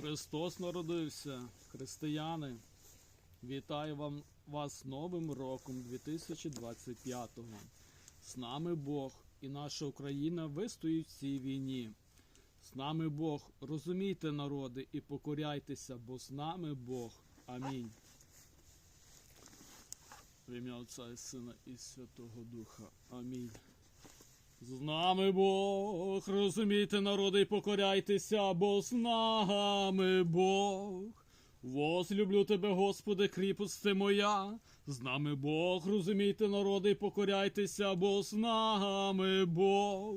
Христос народився, християни. Вітаю вам вас Новим роком 2025-го. З нами Бог і наша Україна вистоїть в цій війні. З нами Бог, розумійте, народи, і покоряйтеся, бо з нами Бог. Амінь. В ім'я Отця і Сина і Святого Духа. Амінь. З нами Бог, розумійте, народи, і покоряйтеся, бо з нами Бог. Возлюблю тебе, Господи, кріпости моя. З нами Бог, розумійте, народи, і покоряйтеся, бо з нами Бог.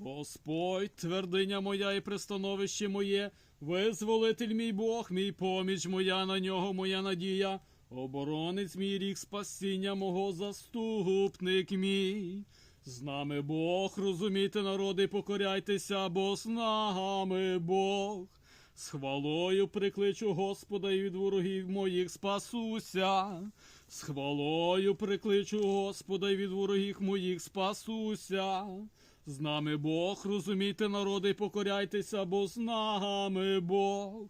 Господь, твердиня моя і пристановище моє, визволитель мій Бог, мій поміч моя, на нього моя надія, оборонець мій рік спасіння мого заступник мій. З нами Бог, розумійте, народи, покоряйтеся, бо з нами Бог. З хвалою прикличу Господа і від ворогів моїх спасуся. З хвалою прикличу Господа і від ворогів моїх спасуся. З нами Бог, розумійте, народи, покоряйтеся, бо з нами Бог.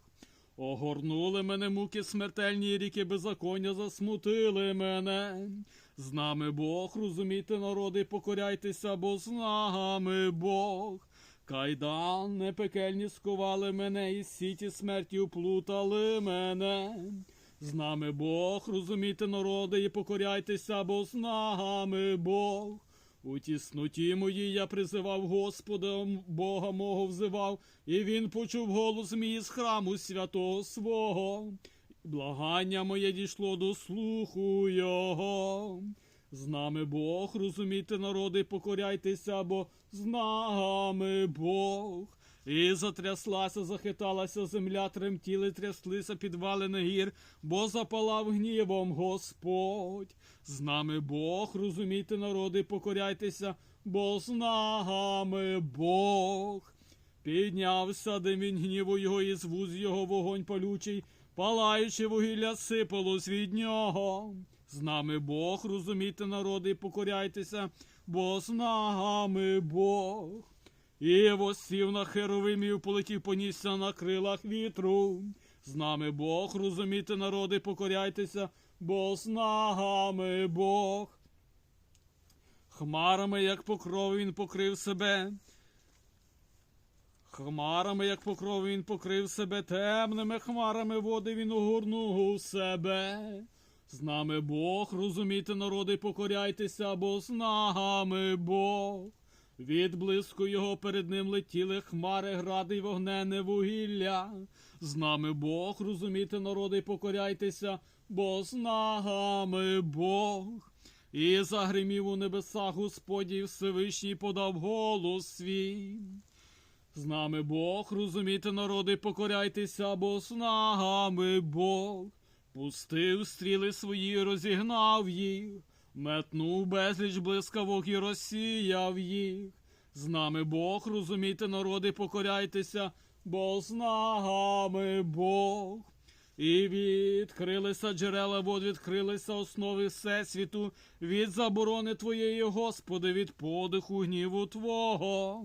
Огорнули мене муки смертельні ріки беззаконня засмутили мене. З нами Бог, розумійте, народи, покоряйтеся, бо з нами Бог. Кайдани пекельні сковали мене, і сіті смерті уплутали мене. З нами Бог, розумійте, народи, і покоряйтеся, бо з нами Бог. У тісноті моїй я призивав Господа, Бога мого взивав, і він почув голос мій з храму святого свого. Благання моє дійшло до слуху Його. З нами Бог, розумійте, народи, покоряйтеся, бо з нами Бог. І затряслася, захиталася земля, тремтіли, тряслися підвалини гір, бо запалав гнівом Господь. З нами Бог, розумійте, народи, покоряйтеся, бо з нами Бог. Піднявся димінь гніву його, і з вуз його вогонь палючий, палаючи вугілля сипалось від нього. З нами Бог, розумійте, народи, покоряйтеся, бо з нами Бог. І восів на херовимів полетів понісся на крилах вітру. З нами Бог, розумійте, народи, покоряйтеся, бо з нами Бог. Хмарами, як покров, він покрив себе. Хмарами, як покров, він покрив себе, темними хмарами води він огорнув себе. З нами Бог, розумійте, народи, покоряйтеся, бо з нами Бог. Від блиску його перед ним летіли хмари, гради й вогнене вугілля. З нами Бог, розумійте, народи, покоряйтеся, бо з нами Бог. І загримів у небесах Господній Всевишній подав голос свій. З нами Бог, розумійте, народи, покоряйтеся, бо з нами Бог. Пустив стріли свої, розігнав їх, метнув безліч блискавок і розсіяв їх. З нами Бог, розумійте, народи, покоряйтеся, бо з нами Бог. І відкрилися джерела вод, відкрилися основи всесвіту, від заборони Твоєї, Господи, від подиху гніву Твого.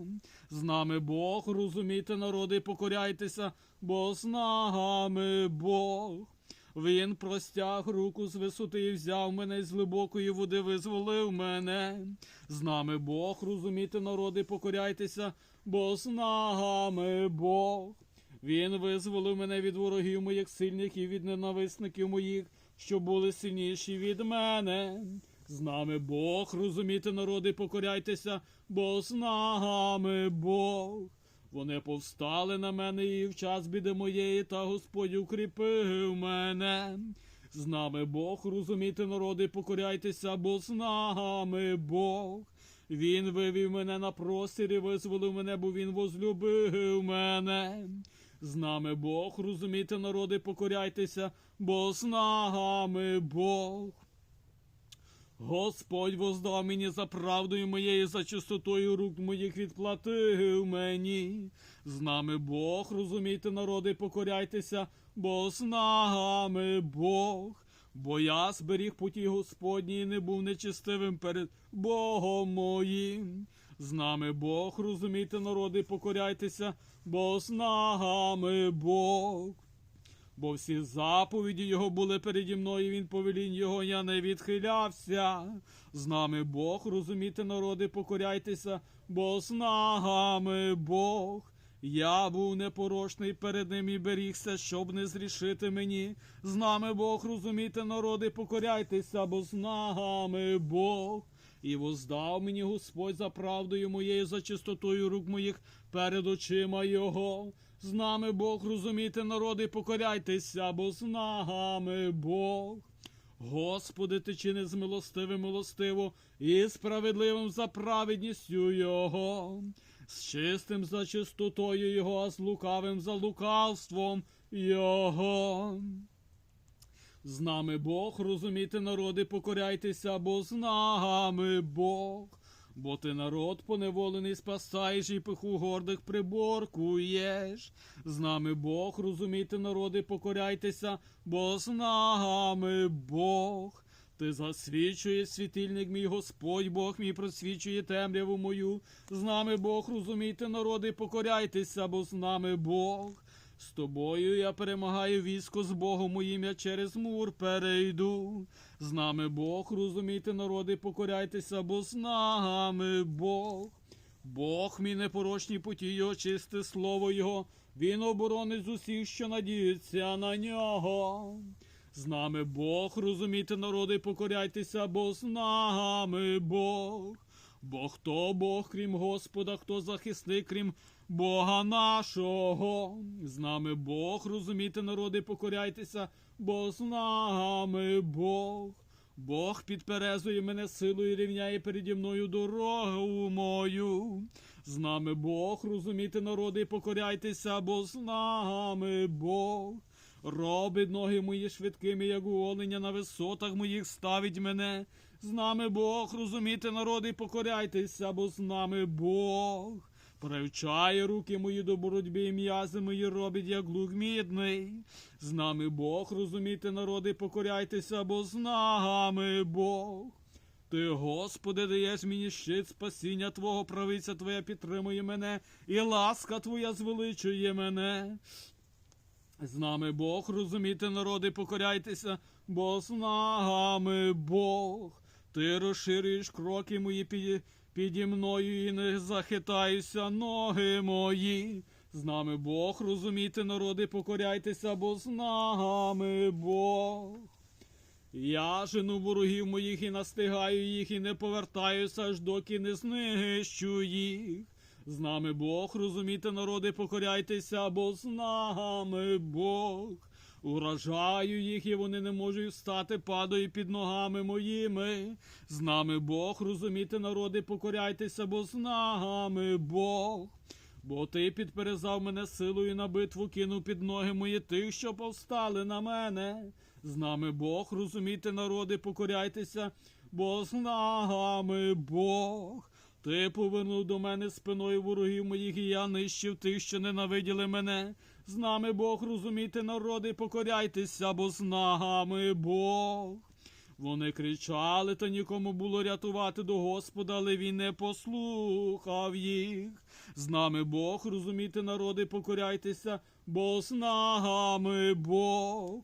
З нами Бог, розумійте, народи, покоряйтеся, бо з нами Бог. Він простяг руку з висоти і взяв мене з глибокої води, визволив мене. З нами Бог, розумійте, народи, покоряйтеся, бо з нами Бог. Він визволив мене від ворогів моїх сильних і від ненависників моїх, що були сильніші від мене. З нами Бог, розумійте, народи, покоряйтеся, бо з нами Бог. Вони повстали на мене і в час біди моєї, та Господь укріпив мене. З нами Бог, розумійте, народи, покоряйтеся, бо з нами Бог. Він вивів мене на простір і визволив мене, бо він возлюбив мене. З нами Бог, розумійте, народи, покоряйтеся, бо з нами Бог. Господь воздав мені за правдою моєю, за чистотою рук моїх відплатив мені. З нами Бог, розумійте, народи, покоряйтеся, бо з нами Бог. Бо я зберіг путі Господні і не був нечистивим перед Богом моїм. З нами Бог, розумійте, народи, покоряйтеся, бо з нами Бог. Бо всі заповіді його були переді мною, він повелінь його я не відхилявся. З нами Бог, розумієте, народи, покоряйтеся, бо з нами Бог. Я був непорочний перед ним і берігся, щоб не зрішити мені. З нами Бог, розумійте, народи, покоряйтеся, бо з нами Бог. І воздав мені Господь за правдою моєю, за чистотою рук моїх перед очима Його. З нами Бог, розумійте, народи, покоряйтеся, бо з нами Бог. Господи, ти чини з милостивим милостиво і справедливим за праведністю Його, з чистим за чистотою Його, а з лукавим за лукавством Його. З нами Бог, розумійте, народи, покоряйтеся, бо з нами Бог. Бо ти народ поневолений спасаєш і пиху гордих приборкуєш. З нами Бог, розумійте, народи, покоряйтеся, бо з нами Бог. Ти засвічує світильник мій Господь Бог мій просвічує темряву мою. З нами Бог, розумійте, народи, покоряйтеся, бо з нами Бог. З тобою я перемагаю військо з Богом моїм, я через мур перейду. З нами Бог, розумійте, народи, покоряйтеся, бо з нами Бог. Бог мій непорочній путі його, чисте слово Його, Він оборонить з усіх, що надіються на нього. З нами Бог, розумійте, народи, покоряйтеся, бо з нами Бог. Бо хто Бог, крім Господа, хто захисник, крім Бога нашого. З нами Бог, розумійте, народи, покоряйтеся, бо з нами Бог. Бог підперезує мене силою рівняє переді мною дорогу мою. З нами Бог, розумійте, народи, покоряйтеся, бо з нами Бог. Робить ноги мої швидкими, як у оленя на висотах моїх ставить мене. З нами Бог, розумійте, народи, покоряйтеся, бо з нами Бог. Привчає руки мої до боротьби, і м'язи мої робить, як лук мідний. З нами Бог, розумійте, народи, покоряйтеся, бо з нами Бог. Ти, Господи, даєш мені щит спасіння Твого, правиця Твоя підтримує мене, і ласка Твоя звеличує мене. З нами Бог, розумійте, народи, покоряйтеся, бо з нами Бог. Ти розширюєш кроки мої під, піді мною і не захитаюся ноги мої. З нами Бог, розумійте, народи, покоряйтеся, бо з нами Бог. Я жену ворогів моїх і настигаю їх, і не повертаюся, аж доки не знищу їх. З нами Бог, розумійте, народи, покоряйтеся, бо з нами Бог. Уражаю їх, і вони не можуть встати, падаю під ногами моїми. З нами Бог, розумійте, народи, покоряйтеся, бо з нами Бог. Бо ти підперезав мене силою на битву, кинув під ноги мої тих, що повстали на мене. З нами Бог, розумійте, народи, покоряйтеся, бо з нами Бог. Ти повернув до мене спиною ворогів моїх, і я нищив тих, що ненавиділи мене. З нами Бог, розумійте, народи, покоряйтеся, бо з нами Бог. Вони кричали, та нікому було рятувати до Господа, але він не послухав їх. З нами Бог, розумійте, народи, покоряйтеся, бо з нами Бог.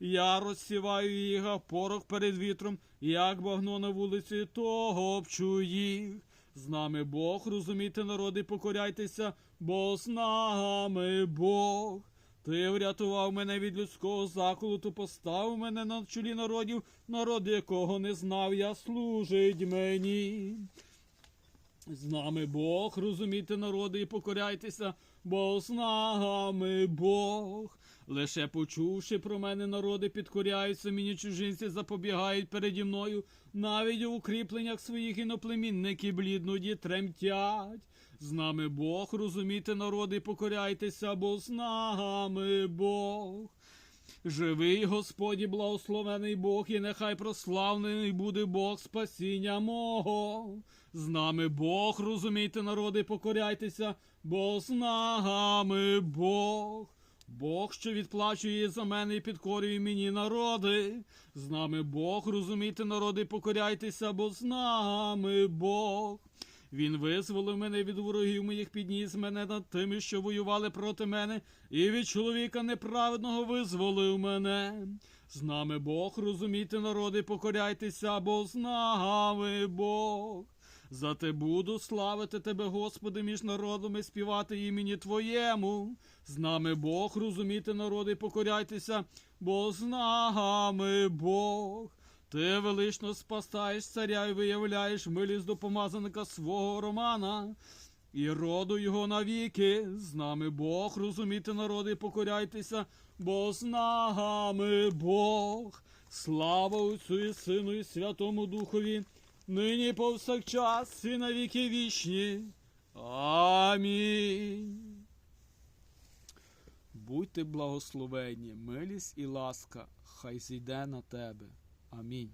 Я розсіваю їх, а порох перед вітром, як багно на вулиці, топчу їх. З нами Бог, розумійте, народи, покоряйтеся, бо з нами Бог. Ти врятував мене від людського заколоту, поставив мене на чолі народів, народ якого не знав, я служить мені. З нами Бог, розумійте, народи, і покоряйтеся, бо з нами Бог. Лише почувши про мене, народи підкоряються мені чужинці, запобігають переді мною, навіть у укріпленнях своїх іноплемінники блідноді тремтять. З нами Бог, розумійте, народи, і покоряйтеся, бо з нами Бог. Живий Господі, благословений Бог, і нехай прославлений буде Бог спасіння мого. З нами Бог, розумійте, народи, покоряйтеся, бо з нами Бог. Бог, що відплачує за мене і підкорює мені народи. З нами Бог, розумійте, народи, покоряйтеся, бо з нами Бог. Він визволив мене від ворогів моїх, підніс мене над тими, що воювали проти мене, і від чоловіка неправедного визволив мене. З нами Бог, розумійте, народи, покоряйтеся, бо з нами Бог. Зате буду славити тебе, Господи, між народами, співати імені Твоєму. З нами Бог, розумійте, народи, покоряйтеся, бо з нами Бог. Ти велично спасаєш царя і виявляєш милість до помазаника свого Романа. І роду його навіки, з нами Бог, розумійте, народи, покоряйтеся, бо з нами Бог. Слава Отцю і Сину і Святому Духові, нині повсякчас і на віки вічні. Амінь. Будьте благословенні, милість і ласка, хай зійде на тебе. Амінь.